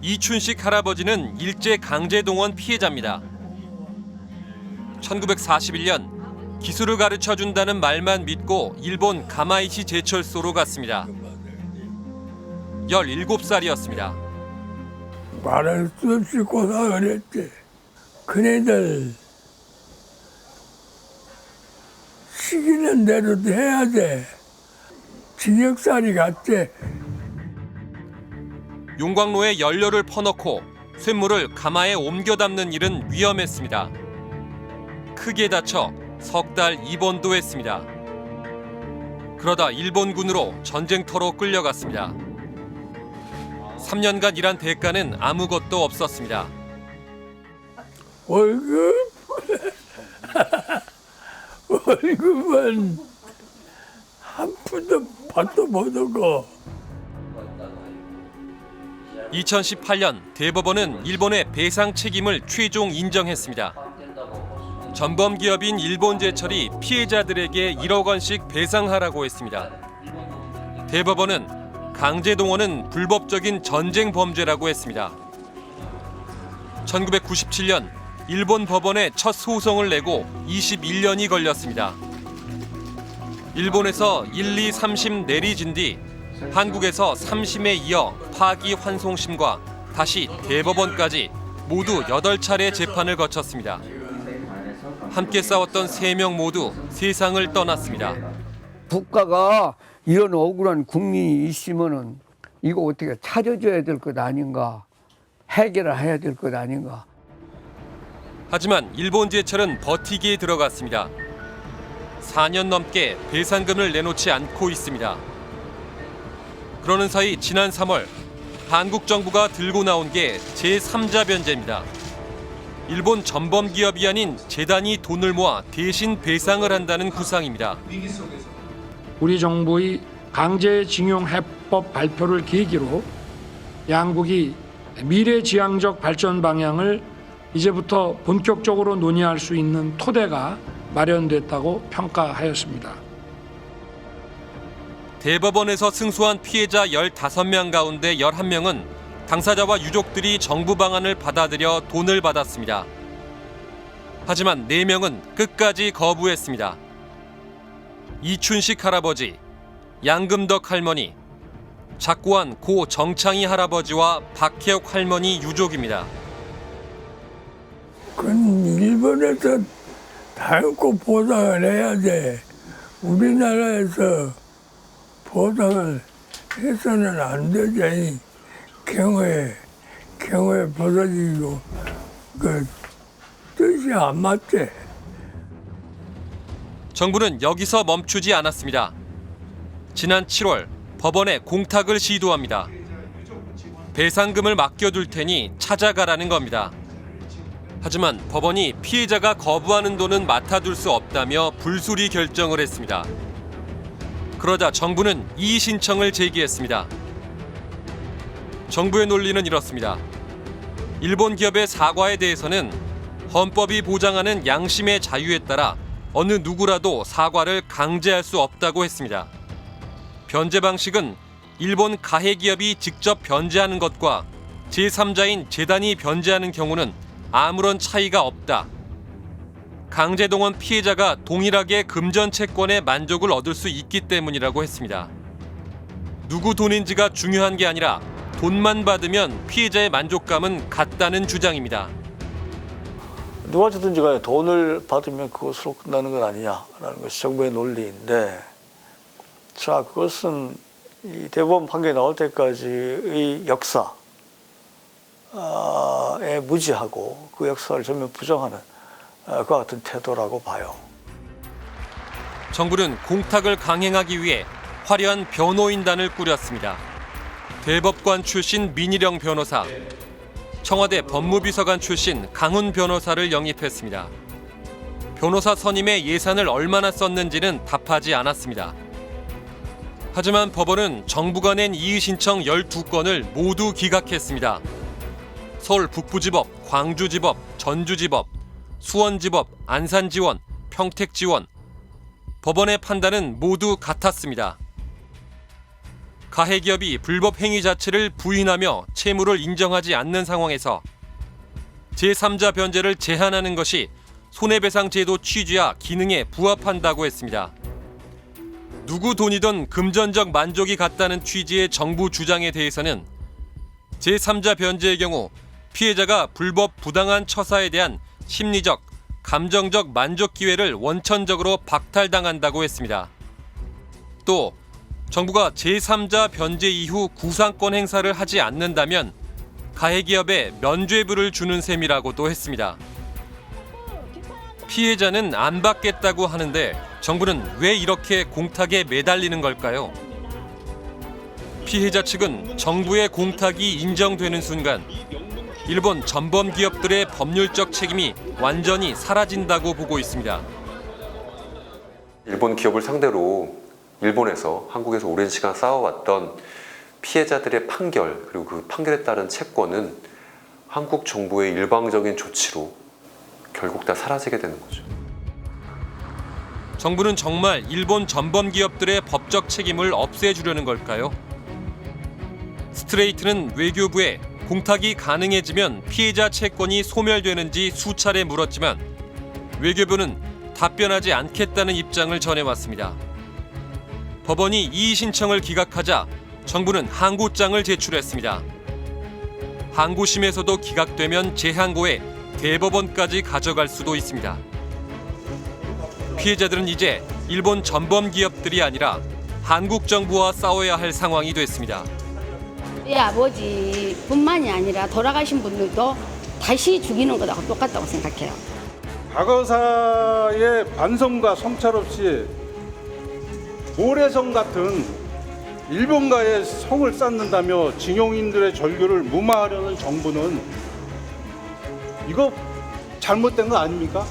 이춘식 할아버지는 일제 강제동원 피해자입니다. 1941년 기술을 가르쳐 준다는 말만 믿고 일본 가마이시 제철소로 갔습니다. 17살이었습니다. 말할 수 없이 고생을 했지. 그네들 시키는 대로 해야 돼. 징역살이 같지. 용광로에 연료를 퍼넣고 쇳물을 가마에 옮겨 담는 일은 위험했습니다. 크게 다쳐 석 달 입원도 했습니다. 그러다 일본군으로 전쟁터로 끌려갔습니다. 3년간 일한 대가는 아무것도 없었습니다. 월급? 월급은 한 푼도 받도 못하고 2018년 대법원은 일본의 배상 책임을 최종 인정했습니다. 전범 기업인 일본제철이 피해자들에게 1억 원씩 배상하라고 했습니다. 대법원은 강제동원은 불법적인 전쟁 범죄라고 했습니다. 1997년 일본 법원에 첫 소송을 내고 21년이 걸렸습니다. 일본에서 1, 2, 3심 내리진 뒤 한국에서 3심에 이어 파기 환송심과 다시 대법원까지 모두 8차례 재판을 거쳤습니다. 함께 싸웠던 3명 모두 세상을 떠났습니다. 국가가 이런 억울한 국민이 있으면은 이거 어떻게 차려줘야 될 것 아닌가 해결을 해야 될 것 아닌가 하지만 일본 제철은 버티기에 들어갔습니다. 4년 넘게 배상금을 내놓지 않고 있습니다. 그러는 사이 지난 3월 한국 정부가 들고 나온 게 제3자 변제입니다. 일본 전범 기업이 아닌 재단이 돈을 모아 대신 배상을 한다는 구상입니다. 우리 정부의 강제징용 해법 발표를 계기로 양국이 미래지향적 발전 방향을 이제부터 본격적으로 논의할 수 있는 토대가 마련됐다고 평가하였습니다. 대법원에서 승소한 피해자 15명 가운데 11명은 당사자와 유족들이 정부 방안을 받아들여 돈을 받았습니다. 하지만 4명은 끝까지 거부했습니다. 이춘식 할아버지, 양금덕 할머니, 작고한 고 정창희 할아버지와 박혜옥 할머니 유족입니다. 그건 일본에서 다육고 보상을 해야 돼. 우리나라에서 보상을 해서는 안 되지. 경우에, 경우에 벗어지고, 그, 뜻이 안 맞지. 정부는 여기서 멈추지 않았습니다. 지난 7월 법원에 공탁을 시도합니다. 배상금을 맡겨둘 테니 찾아가라는 겁니다. 하지만 법원이 피해자가 거부하는 돈은 맡아둘 수 없다며 불수리 결정을 했습니다. 그러자 정부는 이의 신청을 제기했습니다. 정부의 논리는 이렇습니다. 일본 기업의 사과에 대해서는 헌법이 보장하는 양심의 자유에 따라 어느 누구라도 사과를 강제할 수 없다고 했습니다. 변제 방식은 일본 가해 기업이 직접 변제하는 것과 제3자인 재단이 변제하는 경우는 아무런 차이가 없다. 강제동원 피해자가 동일하게 금전 채권의 만족을 얻을 수 있기 때문이라고 했습니다. 누구 돈인지가 중요한 게 아니라 돈만 받으면 피해자의 만족감은 같다는 주장입니다. 누가 주든지 간에 돈을 받으면 그것으로 끝나는 건 아니냐라는 것이 정부의 논리인데 자 그것은 이 대법원 판결이 나올 때까지의 역사에 무지하고 그 역사를 전면 부정하는 어, 그와 같은 태도라고 봐요. 정부는 공탁을 강행하기 위해 화려한 변호인단을 꾸렸습니다. 대법관 출신 민희령 변호사, 청와대 법무비서관 출신 강훈 변호사를 영입했습니다. 변호사 선임에 예산을 얼마나 썼는지는 답하지 않았습니다. 하지만 법원은 정부가 낸 이의 신청 12건을 모두 기각했습니다. 서울 북부지법, 광주지법, 전주지법, 수원지법, 안산지원, 평택지원 법원의 판단은 모두 같았습니다. 가해 기업이 불법 행위 자체를 부인하며 채무를 인정하지 않는 상황에서 제3자 변제를 제한하는 것이 손해배상 제도 취지와 기능에 부합한다고 했습니다. 누구 돈이든 금전적 만족이 같다는 취지의 정부 주장에 대해서는 제3자 변제의 경우 피해자가 불법 부당한 처사에 대한 심리적, 감정적 만족 기회를 원천적으로 박탈당한다고 했습니다. 또 정부가 제3자 변제 이후 구상권 행사를 하지 않는다면 가해 기업에 면죄부를 주는 셈이라고도 했습니다. 피해자는 안 받겠다고 하는데 정부는 왜 이렇게 공탁에 매달리는 걸까요? 피해자 측은 정부의 공탁이 인정되는 순간 일본 전범 기업들의 법률적 책임이 완전히 사라진다고 보고 있습니다. 일본 기업을 상대로 일본에서 한국에서 오랜 시간 쌓아왔던 피해자들의 판결 그리고 그 판결에 따른 채권은 한국 정부의 일방적인 조치로 결국 다 사라지게 되는 거죠. 정부는 정말 일본 전범 기업들의 법적 책임을 없애주려는 걸까요? 스트레이트는 외교부에 공탁이 가능해지면 피해자 채권이 소멸되는지 수차례 물었지만 외교부는 답변하지 않겠다는 입장을 전해왔습니다. 법원이 이의 신청을 기각하자 정부는 항고장을 제출했습니다. 항고심에서도 기각되면 재항고에 대법원까지 가져갈 수도 있습니다. 피해자들은 이제 일본 전범 기업들이 아니라 한국 정부와 싸워야 할 상황이 됐습니다. 이 아버지뿐만이 아니라 돌아가신 분들도 다시 죽이는 거하고 똑같다고 생각해요. 과거사의 반성과 성찰 없이 모래성 같은 일본가의 성을 쌓는다며 징용인들의 절규를 무마하려는 정부는 이거 잘못된 거 아닙니까?